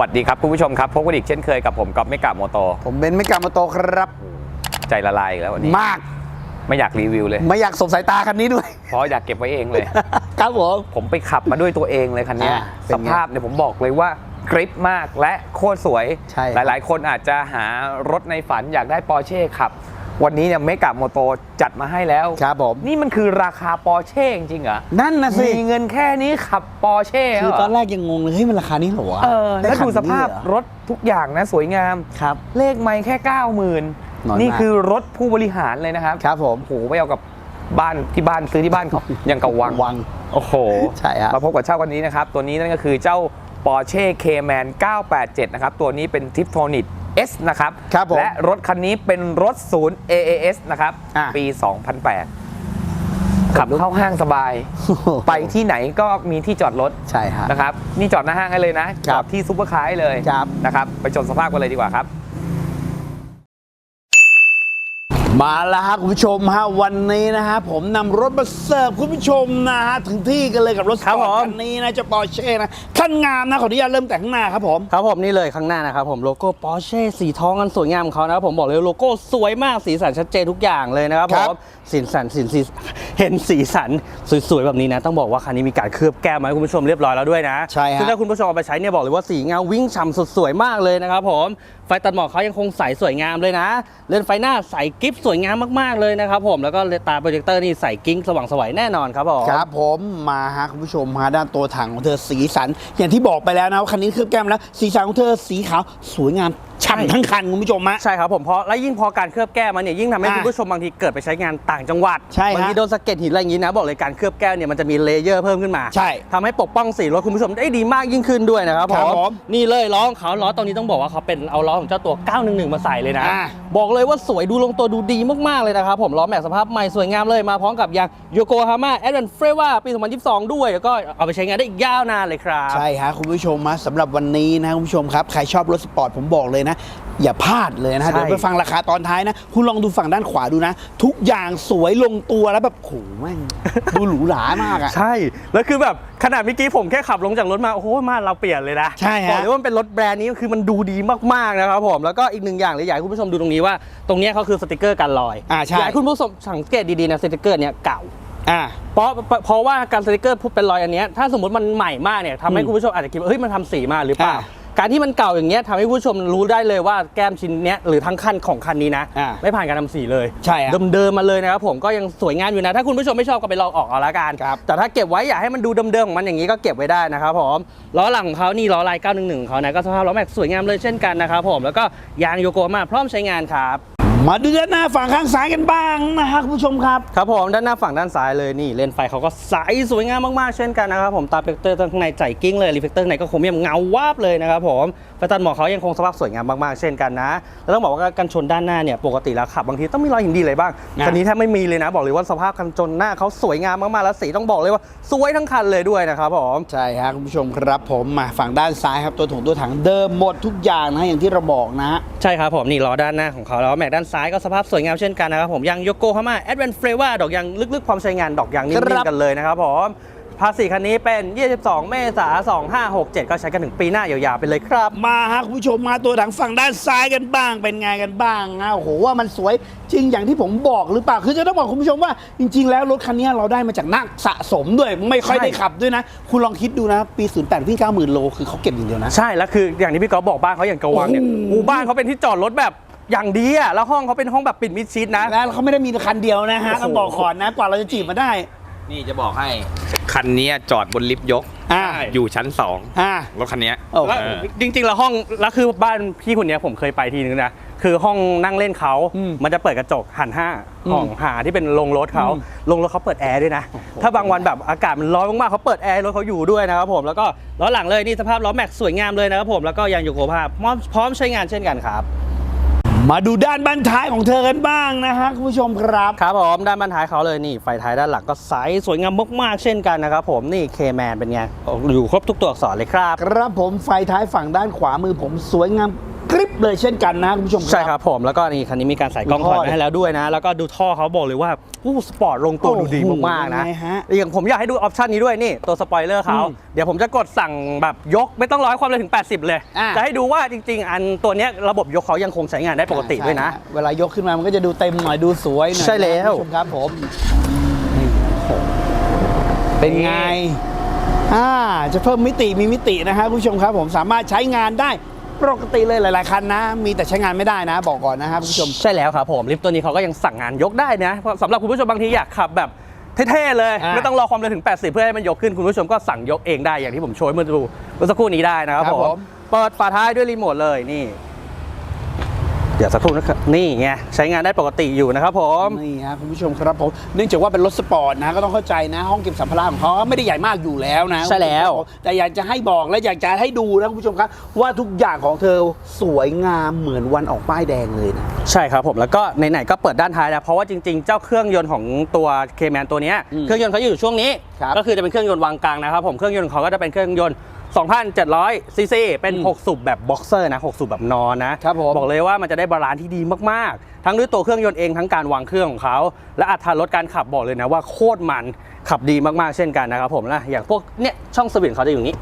วัสดีครับคุณผู้ชมครับพบกันอีกเช่นเคยกับผมก๊อฟเมกาโมโต ผมเบนซ์ไม่กลับมาโตครับ ใจละลายอีกแล้ววันนี้ มาก ไม่อยากรีวิวเลย ไม่อยากสบสายตาคันนี้ด้วย เพราะอยากเก็บไว้เองเลย ครับผม ผมไปขับมาด้วยตัวเองเลยคันเนี้ยอ่าเป็สนไงภาพเนี่ยผมบอกเลยว่ากริปมากและโคตรสวย ใช่หลายๆ คนอาจจะหารถในฝันอยากได้ปอร์เช่ขับ วันนี้เนี่ยเมกาโมโตจัดมาให้แล้ว ครับผม นี่มันคือราคาปอร์เช่จริงๆเหรอ นั่นนะสิ มีเงินแค่นี้ขับปอร์เช่คือตอนแรกยังงงเลย เฮ้ย มันราคานี้เหรอวะเออไแล้วดูสภาพคันนี้เหรอรถทุกอย่างนะสวยงาม ครับ เลขไม่แค่ 9 0,000น้อยมากนี่คือรถผู้บริหารเลยนะครับ ครับผมโอ้โหไปเอากับบ้านที่บ้านซื้อที่บ้านเขายังกับวังวัง โอ้โห ใช่ฮะมาพบกับเช่ากันนี้นะครับ ตัวนี้นั่นก็คือเจ้า Porsche Cayman 987 นะครับ ตัวนี้เป็น Tiptronic S นะครับครับผมและรถคันนี้เป็นรถศูนย์ AAS นะครับ อะ ปี 2008 ขับเข้าห้างสบาย ไปที่ไหนก็มีที่จอดรถใช่ฮะ นะครับ นี่จอดหน้าห้างให้เลยนะ คจรับอดที่ซุปเปอร์คาร์ให้เลยครับ นะครับ ไปชมสภาพกันเลยดีกว่าครับ มาแล้วฮะคุณผู้ชมฮะวันนี้นะฮะผมนำรถมาเสิร์ฟคุณผู้ชมนะฮะถึงที่กันเลยกับรถสครับปอร์ตผมคันนี้นะเจะปอร์เช่นะขั้นงามนะขออนุญาตเริ่มแต่ข้างหน้าครับผมครับผมนี่เลยข้างหน้านะครับผมโลโก้ปอร์เช่สีทองกันสวยงามของเขานะครับผมบอกเลยโลโก้สวยมากสีสันชัดเจนทุกอย่างเลยนะครับคผรับมสีสันสีสีเห็นสีสันสวยๆแบบนี้นะต้องบอกว่าคันนี้มีการเคลือบแก้มมาให้คุณผู้ชมเรียบร้อยแล้วด้วยนะใช่ฮะซึ่งถ้าคุณผู้ชมเอาไปใช้เนี่ยบอกเลยว่าสีเงาวิ่งฉ่ำสุดสวยมากเลยนะครับผมไฟตัดหมอกเขายังคงใสสวยงามเลยนะ เลนไฟหน้าใสกิฟสวยงามมากๆเลยนะครับผมแล้วก็ตาโปรเจคเตอร์นี่ใสกิ้งสว่างสวยแน่นอนครับผมครับผมมาฮะคุณผู้ชมมาด้านตัวถังของเธอสีสัน อย่างที่บอกไปแล้วนะว่าคันนี้เคลือบแก้มแล้วสีสันของเธอสีขาวสวยงาม ฉ่ำทั้งคันคุณผู้ชมฮะ ใช่ครับผมเพราะและยิ่งพอการเคลือบแก้วมันเนี่ยยิ่งทำให้อ่าคุณผู้ชมบางทีเกิดไปใช้งานต่างจังหวัดใช่ฮะบางทีโดนสะเก็ดหินอะไรอย่างนี้นะบอกเลยการเคลือบแก้วเนี่ยมันจะมีเลเยอร์เพิ่มขึ้นมาใช่ทำให้ปกป้องสีรถคุณผู้ชมได้ดีมากยิ่งขึ้นด้วยนะครับครับผผมมนี่เลยล้อของเขาล้อตรงนี้ต้องบอกว่าเขาเป็นเอาล้อของเจ้าตัว 911 มาใส่เลยนะ อ่าบอกเลยว่าสวยดูลงตัวดูดีมากๆเลยนะครับผมล้อแม็กซ์สภาพใหม่สวยงามเลยมาพร้อมกับยางโยโกฮาม่าแอดเวนเฟรว่าปี 2022 ด้วยแล้วก็เอาไปใช้งานได้อีกยาวนานเลยครับ ใช่ฮะคุณผู้ชมฮะสำหรับวันนี้นะคุณผู้ชมครับ ใครชอบรถสปอร์ตผมบอกเลยนะอย่าพลาดเลยนะฮะใช่ เดี๋ยวไปฟังราคาตอนท้ายนะ คุณลองดูฝั่งด้านขวาดูนะ ทุกอย่างสวยลงตัวแล้วแบบโหแม่ง ดูหรูหรามากอะ ใช่ แล้วคือแบบขนาดเมื่อกี้ผมแค่ขับลงจากรถมาโอ้โหมาเราเปลี่ยนเลยนะใช่ฮะ บอกเลยว่ามันเป็นรถแบรนด์นี้คือมันดูดีมากๆนะครับผมแล้วก็อีกหนึ่งอย่างเลยอยากให้คุณผู้ชมดูตรงนี้ว่า ตรงเนี้ยเขาคือสติกเกอร์กันรอยอ่าใช่อยากให้คุณผู้ชมสังเกตดีๆนะสติกเกอร์เนี้ยเก่า อ่าเพราะเพราะว่าการสติกเกอร์เป็นรอยอันเนี้ยถ้าสมมติมันใหม่มากเนี่ยทำให้อืมคุณผู้ชมอาจจะคิดว่าเฮ้ยมันทำสีมาหรือเปล่า อ่า การที่มันเก่าอย่างเงี้ยทำให้คุณผู้ชมรู้ได้เลยว่าแก้มชิ้นเนี้ยหรือทั้งคันของคันนี้นะ อ่าไม่ผ่านการทำสีเลยใช่อะเดิมๆมาเลยนะครับผมก็ยังสวยงามอยู่นะ ถ้าคุณผู้ชมไม่ชอบก็ไปลองออกเอาละกันครับ แต่ถ้าเก็บไว้อยากให้มันดูเดิมๆของมันอย่างนี้ก็เก็บไว้ได้นะครับผมล้อหลังของเขานี่ล้อลาย911ของเขานะก็สภาพล้อแม็กซ์สวยงามเลยเช่นกันนะครับผมแล้วก็ยางโยโกมาพร้อมใช้งานครับ มาดูด้านหน้าฝั่งข้างซ้ายกันบ้างนะฮะคุณผู้ชมครับ ครับผมด้านหน้าฝั่งด้านซ้ายเลยนี่เลนส์ไฟเขาก็ใสสวยงามมากๆ เช่นกันนะครับผมตาเฟกเตอร์ข้างในใจกิ้งเลยรีเฟกเตอร์ข้างในก็โครเมียมเงาวาบเลยนะครับผมไฟตัดหมอกเขายังคงสภาพสวยงามมากๆ เช่นกันนะแล้วต้องบอกว่ากันชนด้านหน้าเนี่ยปกติแล้วขับบางทีต้องมีรอยหินดีเลยบ้างนะ คันนี้แทบไม่มีเลยนะบอกเลยว่าสภาพกันชนหน้าเขาสวยงามมากๆแล้วสีต้องบอกเลยว่าสวยทั้งคันเลยด้วยนะครับผมใช่ฮะคุณผู้ชมครับผมมาฝั่งด้านซ้ายครับตัวถุงตัวถังเดิมหมดทุกอย่างนะอย่างที่เราบอกนะฮะ ใช่ครับผมนี่ล้อด้านหน้าของเขาแล้วแม็กด้านซ้ายก็สภาพสวยงามเช่นกันนะครับผมยางโยโกฮาม่าแอดเวนเฟรว่าดอกยางลึกๆพร้อมใช้งานดอกยางนิ่ครัมบๆกันเลยนะครับผมภาษีคันนี้เป็น 22 เมษายน 2567 ก็ใช้กันถึงปีหน้ายาวๆไปเลยครับ มาฮะคุณผู้ชมมาตัวถังฝั่งด้านซ้ายกันบ้าง เป็นไงกันบ้างนะโอ้โหว่ามันสวยจริงอย่างที่ผมบอกหรือเปล่า คือจะต้องบอกคุณผู้ชมว่าจริง ๆ แล้วรถคันนี้เราได้มาจากนักสะสมด้วย ไม่ค่อยใช่ได้ขับด้วยนะ คุณลองคิดดูนะ ปี 08วิ่ง90,000 โล คือเขาเก็บอย่างเดียวนะ ใช่แล้วคืออย่างที่พี่ก๊อฟบอกบ้านเขาอย่างกระวังเนี่ยโอ้โหหมู่บ้านเขาเป็นที่จอดรถแบบ อย่างดีอะแล้วห้องเขาเป็นห้องแบบปิดมิดชิดนะ แล้วเขาไม่ได้มีคันเดียวนะฮะโอ้โห ต้องบอกก่อนนะ กว่าเราจะจีบมาได้นี่จะบอกให้ คันนี้จอดบนลิฟต์ยก อ่าอยู่ชั้นอ่า2รถคันนี้ โอ้โหแล้วจริงๆแล้วห้องแล้วคือบ้านพี่คนเนี้ยผมเคยไปทีนึงนะคือห้องนั่งเล่นเขาอืมมันจะเปิดกระจกหันห้าอืมของหาที่เป็นโรงรถเขาอืมโรงรถเขาเปิดแอร์ด้วยนะ ถ้าบางวันแบบอากาศมันร้อนมากๆเขาเปิดแอร์ให้รถเขาอยู่ด้วยนะครับผมแล้วก็ล้อหลังเลยนี่สภาพล้อแม็กซ์สวยงามเลยนะครับผมแล้วก็ยางโยโกภาพพร้อมพร้อมใช้งานเช่นกันครับ มาดูด้านบันท้ายของเธอกันบ้างนะฮะคุณผู้ชมครับครับผมด้านบรรท้ายเขาเลยนี่ไฟท้ายด้านหลังก็ใสสวยงามมากๆเช่นกันนะครับผมนี่เคแมนเป็นไงอยู่ครบทุกตัวอักษรเลยครับ ครับผมไฟท้ายฝั่งด้านขวามือผมสวยงาม กริบเลยเช่นกันนะคุณผู้ชม ใช่ครับผมแล้วก็นี่คันนี้มีการใส่กล้องถอยท่อมาให้แล้วด้วยนะ แล้วก็ดูท่อเขาบอกเลยว่าอู้สปอร์ตลงตัวดูดีมากๆนะโอ้โหยังไงฮะอย่างผมอยากให้ดูออปชันนี้ด้วยนี่ตัวสปอยเลอร์เขาอืมเดี๋ยวผมจะกดสั่งแบบยกไม่ต้องร้อยความเร็วถึง 80 เลยอะจะให้ดูว่าจริง ๆ อันตัวเนี้ยระบบยกเขายังคงใช้งานได้ปกติด้วยนะใช่ฮเวลายกขึ้นมามันก็จะดูเต็มหน่อยดูสวยหน่อยใช่แล้วนะคุณผู้ชมครับผมนี่โอ้โหเป็นไงอ่าจะเพิ่มมิติมีมิตินะฮะคุณผู้ชมครับผมสามารถใช้งานได้ ปกติเลยหลาย ๆ คันนะ มีแต่ใช้งานไม่ได้นะ บอกก่อนนะครับคุณผู้ชม ใช่แล้วครับผมลิฟต์ตัวนี้เขาก็ยังสั่งงานยกได้นะเพราะสำหรับคุณผู้ชมบางทีอยากขับแบบเท่ๆเลย อ่าไม่ต้องรอความเร็วถึง 80 เพื่อให้มันยกขึ้นคุณผู้ชมก็สั่งยกเองได้อย่างที่ผมโชว์ให้เมื่อดูเมื่อสักครู่นี้ได้นะครับครับผผม มเปิดฝาท้ายด้วยรีโมทเลยนี่ เดี๋ยวสักครู่นะครับนี่ไงใช้งานได้ปกติอยู่นะครับผมนี่ฮะคุณผู้ชมครับผมเนื่องจากว่าเป็นรถสปอร์ตนะก็ต้องเข้าใจนะห้องเก็บสัมภาระของเขาไม่ได้ใหญ่มากอยู่แล้วนะใช่แล้ว แต่อยากจะให้บอกและอยากจะให้ดูนะคุณผู้ชมครับ ว่าทุกอย่างของเธอสวยงามเหมือนวันออกป้ายแดงเลยนะใช่ครับผมแล้วก็ไหนๆก็เปิดด้านท้ายแล้วเพราะว่าจริงๆ เจ้าเครื่องยนต์ของตัว K-Man ตัวเนี้ยอืมเครื่องยนต์เขาอยู่ช่วงนี้ครับก็คือจะเป็นเครื่องยนต์วางกลางนะครับผมเครื่องยนต์ของเขาก็จะเป็นเครื่องยนต์ 2,700ซีซีเป็นอืม6สูบแบบบ็อกเซอร์นะ 6 สูบแบบนอนนะครับผม บอกเลยว่ามันจะได้บาลานซ์ที่ดีมากๆ ทั้งด้วยตัวเครื่องยนต์เองทั้งการวางเครื่องของเขา และอัตราลดการขับบอกเลยนะว่าโคตรมันขับดีมากๆเช่นกันนะครับผมนะอย่างพวกเนี่ยช่องสวิตช์เขาจะอยู่นี้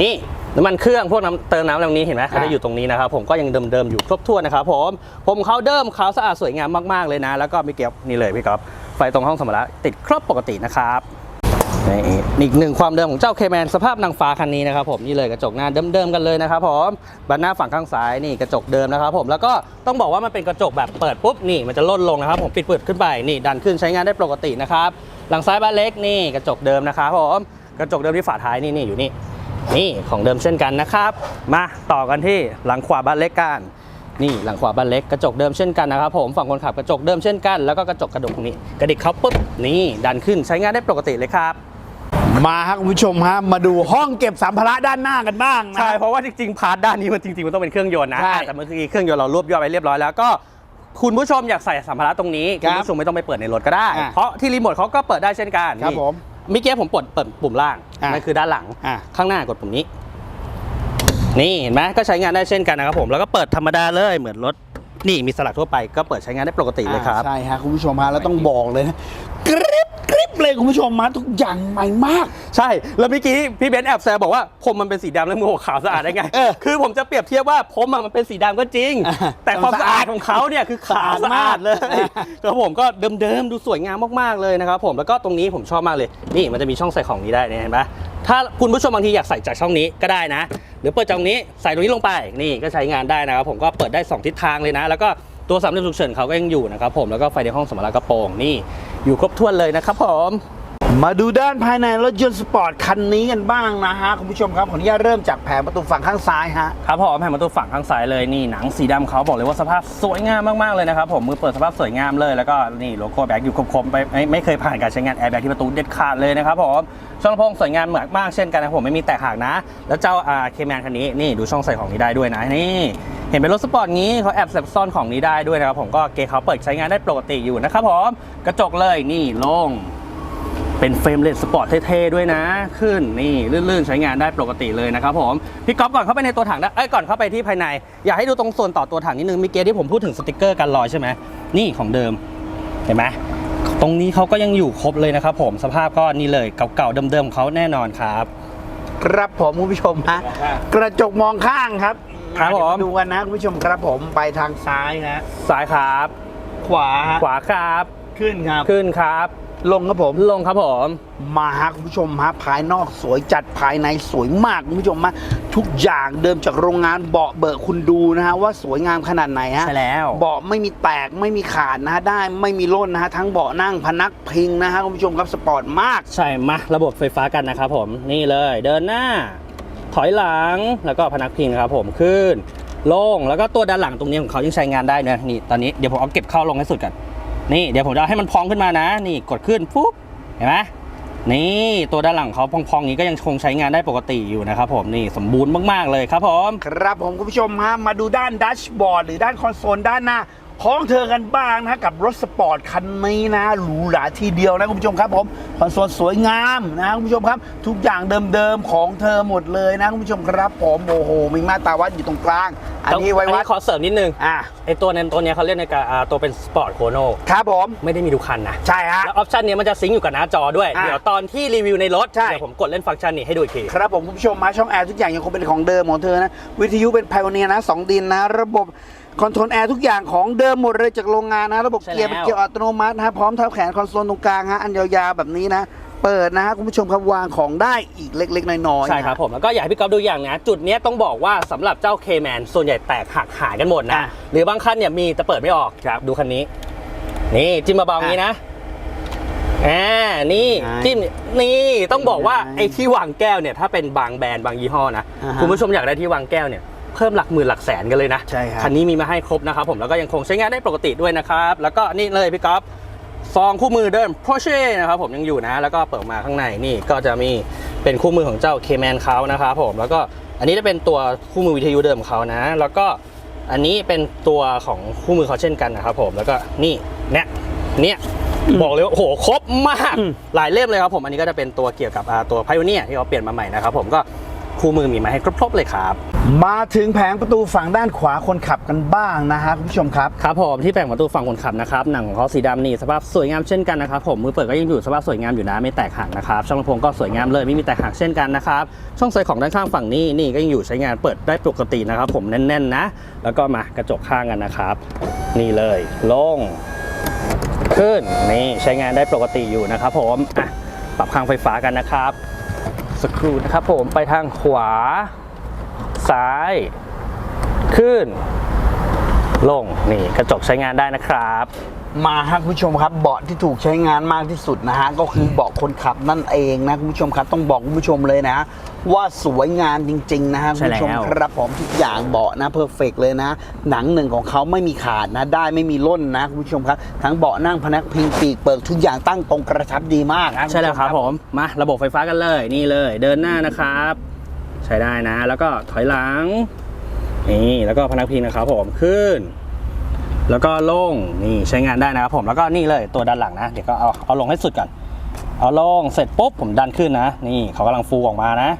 นี่น้ำมันเครื่องพวกน้ำเติมน้ำตรงนี้เห็นไหมเขาจะอยู่ตรงนี้นะครับผมก็ยังเดิมๆอยู่ครบถ้วนนะครับผมผมเขาเดิมเขาวสะอาดสวยงามมากๆเลยนะ แล้วก็มีเก็บนี่เลยพี่ก๊อฟไฟตรงห้องสมรรถติดครบปกตินะครับนี่ อีกหนึ่งความเดิมของเจ้าเคแมนสภาพนางฟ้าคันนี้นะครับผมนี่เลยกระจกหน้าเดิมๆกันเลยนะครับผมบันหน้าฝั่งข้างซ้ายนี่กระจกเดิมนะครับผมแล้วก็ต้องบอกว่ามันเป็นกระจกแบบเปิดปุ๊บนี่มันจะล่นลงนะครับผมปิดเปิดขึ้นไปนี่ดันขึ้นใช้งานได้ปกตินะครับหลังซ้ายบ้านเล็กนี่กระจกเดิมนะครับผมกระจกเดิมที่ฝาท้ายนี่นี่อยู่นี่นี่ของเดิมเช่นกันนะครับมาต่อกันที่หลังขวาบ้านเล็กกันนี่หลังขวาบ้านเล็กกระจกเดิมเช่นกันนะครับผมฝั่งคนขับกระจกเดิมเช่นกันแล้วก็กระจกกระดกตรงนี้กระดิกเขาปุ๊บนี่ดันขึ้นใช้งานได้ปกติเลยครับ มาครับคุณผู้ชมฮะมาดูห้องเก็บสัมภาระด้านหน้ากันบ้างนะ ใช่ เพราะว่าจริงๆ พาร์ทด้านนี้มันจริงๆ มันต้องเป็นเครื่องยนต์นะ ใช่ แต่เมื่อกี้เครื่องยนต์เรารวบยอดไปเรียบร้อยแล้วก็คุณผู้ชมอยากใส่สัมภาระตรงนี้ ครัคุบณผู้ชมไม่ต้องไปเปิดในรถก็ได้ อะ เพราะที่รีโมทเขาก็เปิดได้เช่นกันครับนี่ผม เมื่อกี้ผมกดเปิดปุ่มล่างอะนั่นคือด้านหลัง อะ ข้างหน้ากดปุ่มนี้ นี่เห็นไหมก็ใช้งานได้เช่นกันนะครับผมแล้วก็เปิดธรรมดาเลยเหมือนรถนี่มีสลักทั่วไปก็เปิดใช้งานได้ปกติเลยครับ อ่าใช่ฮะคุณผู้ชมฮะแล้วต้องบอกเลยนะกริบกริ บเลยคุณผู้ชมมาทุกอย่างใหม่มาก ใช่ แล้วเมื่อกี้พี่เบนซ์แอบแซวบอกว่าผมมันเป็นสีดำแล้วมือขาวสะอาดได้ไง เออคือผมจะเปรียบเทียบว่าผมอะมันเป็นสีดำก็จริง อะแต่ความแต่มันสะอาดสะอาดของเขาเนี่ยคือขาวสะสะอาอาดดเลยอะแล้วผมก็เดิมๆดูสวยงามมากๆเลยนะครับผมแล้วก็ตรงนี้ผมชอบมากเลย นี่มันจะมีช่องใส่ของนี้ได้เนี่ยเห็นปะถ้าคุณผู้ชมบางทีอยากใส่จากช่องนี้ก็ได้นะ หรือเปิดจากตรงนี้ใส่ตรงนี้ลงไปนี่ก็ใช้งานได้นะครับผมก็เปิดได้สองทิศทางเลยนะ แล้วก็ ตัวสามเหลี่ยมฉุกเฉินเขาก็ยังอยู่นะครับผมแล้วก็ไฟในห้องสมรรถกระโปรงนี่อยู่ครบถ้วนเลยนะครับผม มาดูด้านภายในรถยนต์สปอร์ตคันนี้กันบ้างนะฮะคุณผู้ชมครับขออนุญาตเริ่มจากแผงประตูฝั่งข้างซ้ายฮะครับผมแผ่นประตูฝั่งข้างซ้ายเลยนี่หนังสีดำเขาบอกเลยว่าสภาพสวยงามมากๆเลยนะครับผมมือเปิดสภาพสวยงามเลยแล้วก็นี่โลโก้แบ็กอยู่ครบๆไปไม่ไม่เคยผ่านการใช้งานแอร์แบ็กที่ประตูเด็ดขาดเลยนะครับผมช่องลำโพงสวยงามเหมือนมากเช่นกันนะผมไม่มีแตกหักนะ แล้วเจ้าอาเคแมนคันนี้นี่ดูช่องใส่ของนี้ได้ด้วยนะนี่เห็นเป็นรถสปอร์ตงี้เขาแอบซ่อนของนี้ได้ด้วยนะครับผมก็เกย์เขาเปิดใช้งานได้ปกติอยู่นะครับผมกระจกเลยนี่โล่ง เป็นเฟรมเลสสปอร์ตเท่ๆด้วยนะ ขึ้นนี่ลื่นๆ ใช้งานได้ปกติเลยนะครับผม พี่ก๊อฟก่อนเข้าไปในตัวถังนะเอ้ยก่อนเข้าไปที่ภายใน อยากให้ดูตรงส่วนต่อตัวถังนิดนึงเมีเกที่ผมพูดถึงสติกเกอร์กันรอยใช่ไหมนี่ของเดิมเห็นไหมตรงนี้เขาก็ยังอยู่ครบเลยนะครับผมสภาพก็นี่เลยเก่าๆเดิมๆของเขาแน่นอนครับครับผมคุณผู้ชมฮะกระจกมองข้างครับครับผมเดี๋ยวาดูกันนะคุณผู้ชมครับผมไปทางซ้ายฮะซ้ายครับ ขวาฮะขวาครับ ขึ้นครับขึ้นครับ ลงครับผม ลงครับผม มาฮะคุณผู้ชมฮะภายนอกสวยจัดภายในสวยมากคุณผู้ชมฮะทุกอย่างเดิมจากโรงงานเบาะเบิกคุณดูนะฮะว่าสวยงามขนาดไหนฮะใช่แล้ว เบาะไม่มีแตกไม่มีขาดนะฮะได้ไม่มีร่นนะฮะทั้งเบาะนั่งพนักพิงนะฮะคุณผู้ชมครับสปอร์ตมาก ใช่มาระบบไฟฟ้ากันนะครับผมนี่เลยเดินหน้า ถอยหลังแล้วก็พนักพิงครับผมขึ้นลงแล้วก็ตัวด้านหลังตรงนี้ของเขายังใช้งานได้นะนี่ตอนนี้เดี๋ยวผมเอาเก็บเข้าลงให้สุดกัน นี่เดี๋ยวผมจะให้มันพองขึ้นมานะ นี่กดขึ้นปุ๊บเห็นไหมนี่ตัวด้านหลังเขาพองๆนี้ก็ยังคงใช้งานได้ปกติอยู่นะครับผมนี่สมบูรณ์มากๆเลยครับผม ครับผมคุณผู้ชมฮะมาดูด้านดัชบอร์ดหรือด้านคอนโซลด้านหน้า ของเธอกันบ้างนะกับรถสปอร์ตคันนี้นะหรูหราทีเดียวนะคุณผู้ชมครับผมคอนโซลสวยงามนะคุณผู้ชมครับ ทุกอย่างเดิมๆของเธอหมดเลยนะคุณผู้ชมครับ ผมโอ้โหมีมาตราวัดอยู่ตรงกลาง อันนี้ไว้วัดขอเสริมนิดนึงอะไอตัวนั้นตัวเนี้ยเขาเรียกในการอ่าตัวเป็นสปอร์ตโคโนครับผมไม่ได้มีทุกคันนะใช่ฮะแล้วออปชันเนี้ยมันจะซิงก์อยู่กับหน้าจอด้วยอะเดี๋ยวตอนที่รีวิวในรถใช่เดี๋ยวผมกดเล่นฟังก์ชันนี้ให้ดูอีกทีครับผมคุณผู้ชมมาช่องแอร์ทุกอย่างยังคงเป็นของเดิมของเธอนะวิทยุเป็นไพ o อเนียนะสองดินนะระบบ คอนโทรลแอร์ทุกอย่างของเดิมหมดเลยจากโรงงานนะ ระบบใช่เกียร์แล้วเป็นเกียร์อัตโนมัตินะฮะพร้อมทับแขนคอนโซลตรงกลางฮะอันยาวๆแบบนี้นะ เปิดนะฮะคุณผู้ชมครับวางของได้อีกเล็ก ๆ น้อยๆใช่ครับผมแล้วก็อยากให้พี่ก๊อฟดูอย่างนะ จุดเนี้ยต้องบอกว่าสำหรับเจ้า K-Man ส่วนใหญ่แตกหักหายกันหมดนะ อะหรือบางคันเนี่ยมีแต่เปิดไม่ออกครับดูคันนี้ นี่จิ้มเบาๆอย่างนี้นะอ่านี่ไงจิ้มนี่ต้องบอกว่าไงไอ้ที่วางแก้วเนี่ยถ้าเป็นบางแบรนด์บางยี่ห้อนะอ่าฮะ คุณผู้ชมอยากได้ที่วางแก้วเนี่ย เพิ่มหลักหมื่นหลักแสนกันเลยนะใช่ครับคันนี้มีมาให้ครบนะครับผมแล้วก็ยังคงใช้งานได้ปกติด้วยนะครับแล้วก็นี่เลยพี่ก๊อฟซองคู่มือเดิม Porsche นะครับผมยังอยู่นะ แล้วก็เปิดมาข้างในนี่ก็จะมีเป็นคู่มือของเจ้า K-Man เขานะครับผมแล้วก็อันนี้จะเป็นตัวคู่มือวิทยุเดิมของเขานะ แล้วก็อันนี้เป็นตัวของคู่มือเขาเช่นกันนะครับผมแล้วก็นี่เนี่ยเนี่ยบอกเลยว่าโอ้โหครบมากอืมหลายเล่มเลยครับผมอันนี้ก็จะเป็นตัวเกี่ยวกับอ่าตัว Pioneer ที่เขาเปลี่ยนมาใหม่นะครับผมก็ คู่มือมีมาให้ครบๆเลยครับ มาถึงแผงประตูฝั่งด้านขวาคนขับกันบ้างนะฮะคุณผู้ชมครับ ครับผมที่แผงประตูฝั่งคนขับนะครับหนังของเขาสีดำนี่สภาพสวยงามเช่นกันนะครับผมมือเปิดก็ยังอยู่สภาพสวยงามอยู่นะไม่แตกหักนะครับช่องลำโพงก็สวยงามเลยไม่มีแตกหักเช่นกันนะครับช่องใส่ของด้านข้างฝั่งนี้นี่ก็ยังอยู่ใช้งานเปิดได้ปกตินะครับ ผมแน่นๆนะ แล้วก็มากระจกข้างกันนะครับ นี่เลยลงขึ้นนี่ใช้งานได้ปกติอยู่นะครับผมอะปรับข้างไฟฟ้ากันนะครับ สักครู่นะครับผมไปทางขวา ซ้าย ขึ้น ลงนี่กระจกใช้งานได้นะครับ มาฮะคุณผู้ชมครับเบาะที่ถูกใช้งานมากที่สุดนะฮะก็คือเบาะคนขับนั่นเองนะคุณผู้ชมครับต้องบอกคุณผู้ชมเลยนะ ว่าสวยงามจริง ๆ นะฮะคุใช่ณผู้ชมแล้วครับผมทุกอย่างเบาะนะเพอร์เฟกเลยนะ หนังหนึ่งของเขาไม่มีขาดนะ ได้ไม่มีล่นนะคุณผู้ชมครับ ทั้งเบาะนั่งพนักพิงปีกเปิดทุกอย่างตั้งตรงกระชับดีมากนะณใช่แล้วผู้ครับผมมาระบบไฟฟ้ากันเลยนี่เลย เดินหน้านะครับ ใช้ได้นะ แล้วก็ถอยหลังนี่แล้วก็พนักพิงนะครับผมขึ้นแล้วก็ลงนี่ใช้งานได้นะครับผมแล้วก็นี่เลยตัวด้านหลังนะ เดี๋ยวก็เอาเอาลงให้สุดก่อน เอาลงเสร็จปุ๊บผมดันขึ้นนะ นี่เขากำลังฟูออกมานะ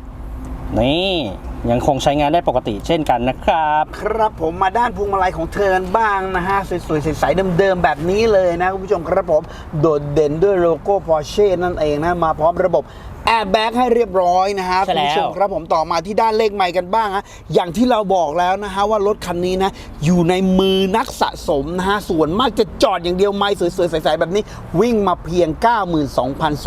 นี่ยังคงใช้งานได้ปกติเช่นกันนะครับ ครับผมมาด้านพวงมาลัยของเธอกันบ้างนะฮะ สวยๆใสๆเดิมๆแบบนี้เลยนะคุณผู้ชมครับผม โดดเด่นด้วยโลโก้ Porsche นั่นเองนะ มาพร้อมระบบ แอร์แบ็กให้เรียบร้อยนะฮะใช่คุณแล้วผู้ชมครับผมต่อมาที่ด้านเลขใหม่กันบ้างฮะอย่างที่เราบอกแล้วนะฮะว่ารถคันนี้นะอยู่ในมือนักสะสมนะฮะส่วนมากจะจอดอย่างเดียวไม่สวยๆใสๆแบบนี้ วิ่งมาเพียง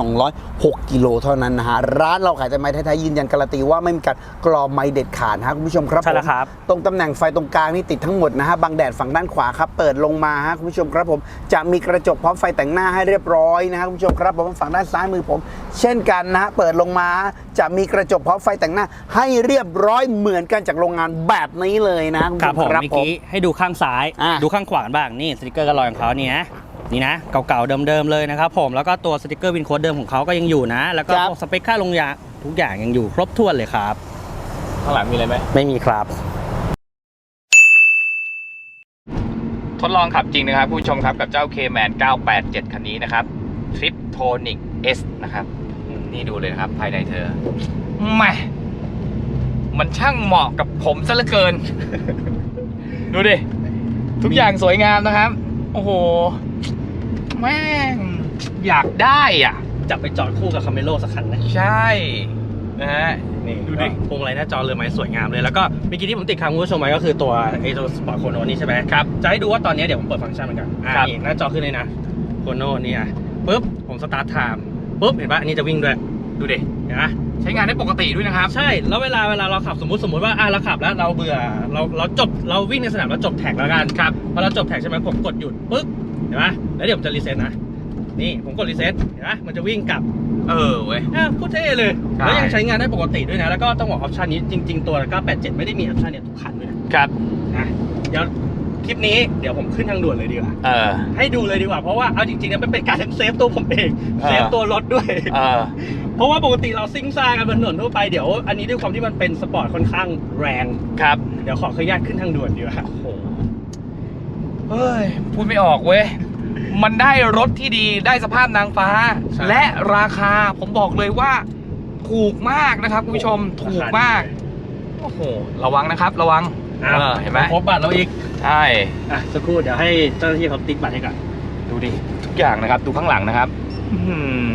92,206 กิโลเท่านั้นนะฮะร้านเราขายแต่ไม้ไทยๆยืนยันการันตีว่าไม่มีการกรอไม้เด็ดขาดนะฮะคุณผู้ชมครับใช่แล้วผมครับตรงตำแหน่งไฟตรงกลางนี่ติดทั้งหมดนะฮะบังแดดฝั่งด้านขวาครับเปิดลงมาฮะคุณผู้ชมครับผมจะมีกระจกพร้อมไฟแต่งหน้าให้เรียบร้อยนะฮะคุณผู้ชมครับผมฝั่งด้านซ้ายมือผม เช่นกันนะฮะเปิดลงมาจะมีกระจกพร้อมไฟแต่งหน้า ให้เรียบร้อยเหมือนกันจากโรงงานแบบนี้เลยนะคุณครับผู้ผชมมครับเมื่อผมกี้ให้ดูข้างซ้ายอะดูข้างขวากันบ้างนี่สติกเกอร์กระลอยของเขานี่นะนี่นะเก่าๆเดิมๆเลยนะครับผมแล้วก็ตัวสติกเกอร์วินโค้ดเดิมของเขาก็ยังอยู่นะ แล้วก็ครับพวกสเปคค่าลงยาทุกอย่างยังอยู่ครบถ้วนเลยครับข้างหลังมีอะไรไหมไม่มีครับทดลองขับจริงนะครับ ผู้ชมครับกับเจ้า K-Man 987 คันนี้นะครับ Triptonic S นะครับอืม นี่ดูเลยนะครับ ภายในเธอแหม่มันช่างเหมาะกับผมซะเหลือเกิน ดูดิ ทุกอย่างสวยงามนะครับ โอ้โห แม่ง อยากได้อะ จับไปจอดคู่กับคาเมโลสักคันนะ ใช่ นะฮะ นี่ดูดิ พวงมาลัยหน้าจอเรือไม้สวยงามเลย แล้วก็เมื่อกี้ที่ผมติดค้างคุณผู้ชมไว้ก็คือตัวไอตัวสปอร์ตโคโนนี่ใช่ไหมครับ จะให้ดูว่าตอนนี้เดี๋ยวผมเปิดฟังก์ชันมันกันอ่าครับนี่หน้าจอขึ้นเลยนะ โคโนนี่อะปุ๊บ ผมสตาร์ทไทม์ ปุ๊บเห็นปะอันนี้จะวิ่งด้วยดูดิเห็นปะใช้งานได้ปกติด้วยนะครับ ใช่แล้วเวลาเวลาเราขับสมมติสมมติว่าอะเราขับแล้วเราเบื่อเราเราจบเราวิ่งในสนามเราจบแท็กแล้วกันครับพอเราจบแท็กใช่ไหมผมกดหยุดปึ๊บเห็นปะแล้วเดี๋ยวผมจะรีเซ็ตนะนี่ผมกดรีเซ็ตเห็นปะมันจะวิ่งกลับเออเว้ยอะพูดเท่เลยใช่แล้วยังใช้งานได้ปกติด้วยนะ แล้วก็ต้องบอกออปชันนี้จริง ๆ ตัว 987 ไม่ได้มีออปชันเนี่ยทุกคันด้วยนะครับนะเดี๋ยว คลิปนี้เดี๋ยวผมขึ้นทางด่วนเลยดีกว่า เออ ให้ดูเลยดีกว่า เพราะว่าเอาจริงๆเนี่ยมันเป็นการเซฟตัวผมเองเออเซฟตัวรถด้วย เออ เพราะว่าปกติเราซิ่งซ่ากันบนถนนทั่วไปเดี๋ยวอันนี้ด้วยความที่มันเป็นสปอร์ตค่อนข้างแรง ครับ เดี๋ยวขอขออนุญาตขึ้นทางด่วนดีกว่า โอ้โห เฮ้ย พูดไม่ออกเว้ย มันได้รถที่ดีได้สภาพนางฟ้า ใช่ และราคาผมบอกเลยว่า ถูกมากนะครับคุณผู้ชมถูกมาก โอ้โห ระวังนะครับ ระวัง เออเห็นไหมครบบัตรเราอีก ใช่ อะสักครู่เดี๋ยวให้เจ้าหน้าที่เขาติ๊กบัตรให้ก่อน ดูดิ ทุกอย่างนะครับ ดูข้างหลังนะครับ อื้อหือ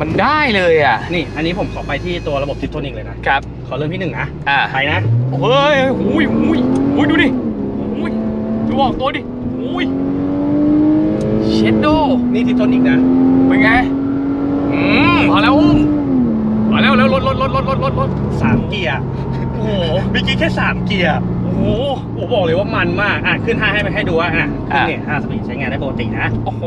มันได้เลยอะ นี่ อันนี้ผมขอไปที่ตัวระบบทิปโทนิกเลยนะ ครับ ขอเริ่มที่หนึ่งนะ อ่า ไปนะ เฮ้ยหุยหุยหุยดูดิหุยดูออกตัวดิหุยเชดโดนี่ทิปโทนิกนะ เป็นไง อืมพอแล้วอุ้มพอแล้วแล้วรถรถรถรถรถรถรถสามเกียร์ โอ้โหเมื่อกี้แค่สามเกียร์โอ้โหโอ้บอกเลยว่ามันมากอะขึ้นห้าให้ไปให้ดูว่าอะขึ้นอะเนี่ยห้าสปีดใช้งานได้ปกตินะโอ้โห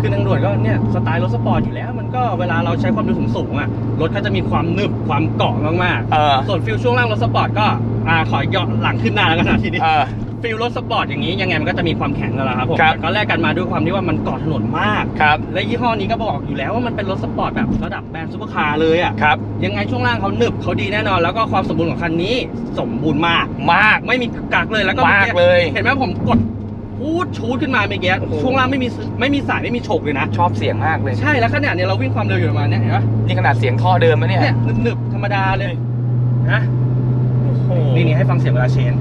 ขึ้นทางด่วนก็เนี่ยสไตล์รถสปอร์ตอยู่แล้ว มันก็เวลาเราใช้ความเร็วสูงๆอะรถก็จะมีความหนึบความเกาะมากเออๆส่วนฟิลช่วงล่างรถสปอร์ตก็อ่าขอย้อนหลังขึ้นหน้าแล้วกันนะทีนี้เออ ฟิลรถสปอร์ตอย่างนี้ยังไงมันก็จะมีความแข็งกันแหละครับผมครับ แต่ก็แลกกันมาด้วยความที่ว่ามันเกาะถนนมาก ครับและยี่ห้อนี้ก็บอกอยู่แล้วว่ามันเป็นรถสปอร์ตแบบระดับแบรนด์ซูเปอร์คาร์เลยอะครับ ยังไงช่วงล่างเขาหนึบเขาดีแน่นอน แล้วก็ความสมบูรณ์ของคันนี้สมบูรณ์มาก มากไม่มีกักเลยแล้วก็มากเลย เห็นไหมผมกดพูดชูดขึ้นมาเมื่อกี้โอ้โห ช่วงล่างไม่มีไม่มีสายไม่มีโฉกเลยนะ ชอบเสียงมากเลย ใช่แล้วขนาดเนี่ยเราวิ่งความเร็วอยู่ประมาณเนี้ยเห็นปะนี่ขนาดเสียงท่อเดิมนะเนี่ยเนี่ยหนึบๆธรรมดาเลยนะโอ้โหนี่นี่ให้ฟังเสียงเวลาเชน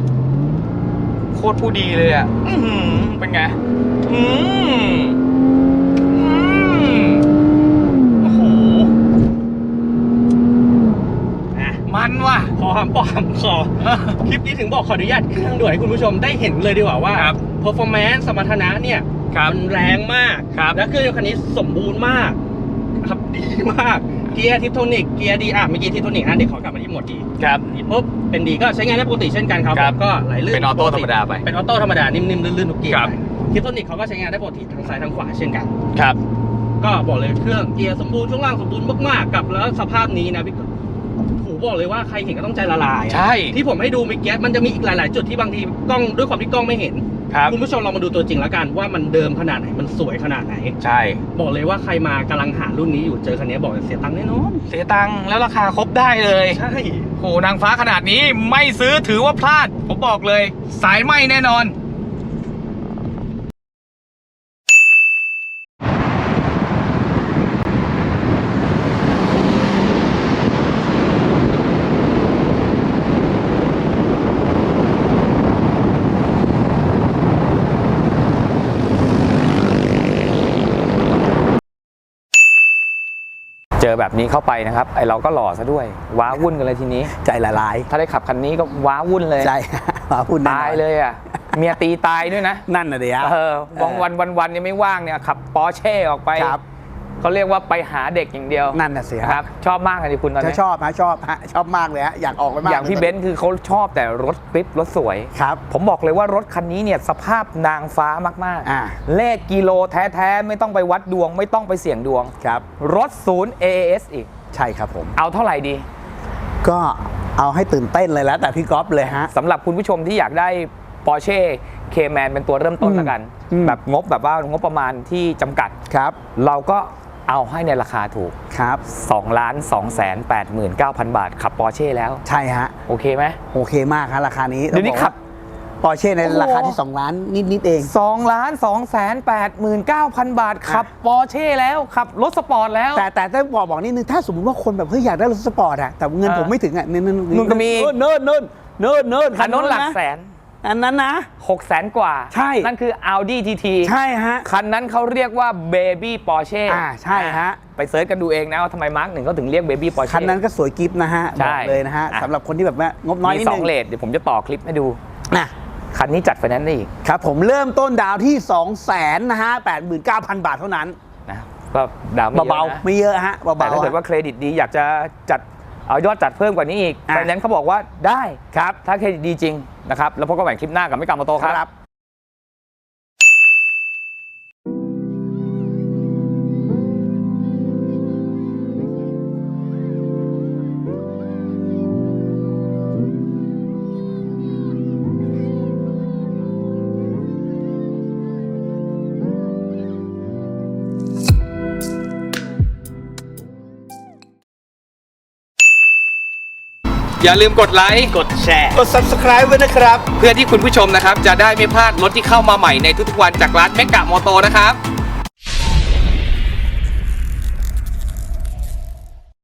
โคตรผู้ดีเลยอะอื้อหือเป็นไงอืมอืมโอ้โหนะมันว่ะพอหอมปอมคอคลิปนี้ถึงบอกขออนุญาตเครื่องด่วนให้คุณผู้ชมได้เห็นเลยดีกว่าว่าครับ performance สมรรถนะเนี่ยครับมันแรงมากครับและเครื่องยนต์คันนี้สมบูรณ์มาก ครับดีมาก เกียร์ทิปโทนิกเกียร์ดีอะเมื่อกี้ทิปโทนิกนะเดี๋ยวขอกลับมาที่โหมดดีครับนี่ปุ๊บเป็นดีก็ใช้งานได้ปกติเช่นกันครับครับ ก็ไหลลื่นเป็นออโต้ธรรมดาไป เป็นออโต้ธรรมดานิ่มๆลื่นๆทุกเกียร์ครับไปทิปโทนิกเขาก็ใช้งานได้ปกติทางซ้ายทางขวาเช่นกัน ครับ ก็บอกเลยเครื่องเกียร์สมบูรณ์ช่วงล่างสมบูรณ์มากๆกับแล้วสภาพนี้นะพี่โอ้โหบอกเลยว่าใครเห็นก็ต้องใจละลายอะใช่ ที่ผมให้ดูเมื่อกี้มันจะมีอีกหลาย ๆ จุดที่บางทีกล้องด้วยความที่กล้องไม่เห็น ครับ คุณผู้ชมลองมาดูตัวจริงแล้วกันว่ามันเดิมขนาดไหนมันสวยขนาดไหน ใช่ บอกเลยว่าใครมากำลังหารุ่นนี้อยู่เจอคันนี้บอกเลยเสียตังค์แน่นอนเสียตังค์แล้วราคาครบได้เลยใช่โหนางฟ้าขนาดนี้ไม่ซื้อถือว่าพลาด ผมบอกเลย สายไหมแน่นอน เจอแบบนี้เข้าไปนะครับไอเราก็หล่อซะด้วย ว้าวุ่นกันเลยทีนี้ ใจละลาย ถ้าได้ขับคันนี้ก็ว้าวุ่นเลยใช่มาพูดแน่นอนตายเลยอะเมียตีตายด้วยนะ นั่นน่ะเดียวเออวันวันวันวันเนี่ยไม่ว่างเนี่ยขับปอร์เช่ออกไปครับ เขาเรียกว่าไปหาเด็กอย่างเดียวนั่นน่ะสินะคครัรับบชอบมากเลยคุณตอนถ้านี้ชอบฮะชอบฮะชอบมากเลยฮะอยากออกไปมากอย่างพี่เบนซ์คือเขาชอบแต่รถกริปรถสวยครับผมบอกเลยว่ารถคันนี้เนี่ยสภาพนางฟ้ามากอ่าเลขกิโลแท้ๆไม่ต้องไปวัดดวง ไม่ต้องไปเสี่ยงดวงครับรถศูนย์ AAS อีกใช่ครับผมเอาเท่าไหร่ดี ก็เอาให้ตื่นเต้นเลยแล้วแต่พี่ก๊อฟเลยฮะสำหรับคุณผู้ชมที่อยากได้ Porsche Cayman เป็นตัวเริ่มต้นอืมแล้วกันอืมแบบงบแบบว่างบประมาณที่จำกัดครับ เราก็ เอาให้ในราคาถูกครับ2ล้าน2แสน89,000 บาท ขับ Porsche แล้ว ใช่ฮะ โอเคไหมโอเคมากฮะราคานี้เดี๋ยวนี้ขับปอร์เช่ในราคาที่ 2 ล้านนิด ๆ เอง 2 ล้าน2แสน89,000 บาท ขับ Porsche แล้ว ขับรถสปอร์ตแล้ว แต่แต่ต้องบอกบอกนิดนึง ถ้าสมมติว่าคนแบบเฮ้ยอยากได้รถสปอร์ตอะแต่เงินเออผมไม่ถึงอะเนินนู่นก็มีเนินเนินเนินเนินคันโน้นหลักแสน อันนั้นนะ6แสนกว่า ใช่ นั่นคือ Audi TT ใช่ฮะ คันนั้นเขาเรียกว่า Baby Porsche อ่าใช่ฮะ ไปเซิร์ชกันดูเองนะว่าทำไมมาร์กหนึ่งเขาถึงเรียก Baby Porsche คันนั้นก็สวยกิฟต์นะฮะใช่บอกเลยนะฮะอะ สำหรับคนที่แบบว่างบน้อยมีนิดสนึองงเลทเดี๋ยวผมจะต่อคลิปให้ดู นะคันนี้จัดไฟแนนซ์ได้อีกครับผมเริ่มต้นดาวที่ 2 0 0 0 0 0นะฮะ89,000 บาทเท่านั้นนะก็ดาวน์ไม่เยเบาอะนะๆไม่เยอะฮะแต่เบาถ้าเกิดๆว่าเครดิตดีอยากจะจัดเอายอดจัดเพิ่มกว่านี้อีกอะ ไฟแนนซ์เขาบอกว่าได้ ครับ ถ้าเครดิตดีจริง นะครับแล้วพบกันใหม่คลิปหน้ากับไม่กลับมาโตครับ อย่าลืมกดไลค์กดแชร์ กด subscribe ไว้นะครับ เพื่อที่คุณผู้ชมนะครับ จะได้ไม่พลาดรถที่เข้ามาใหม่ในทุกๆวันจากร้านเมกะมอโตนะครับ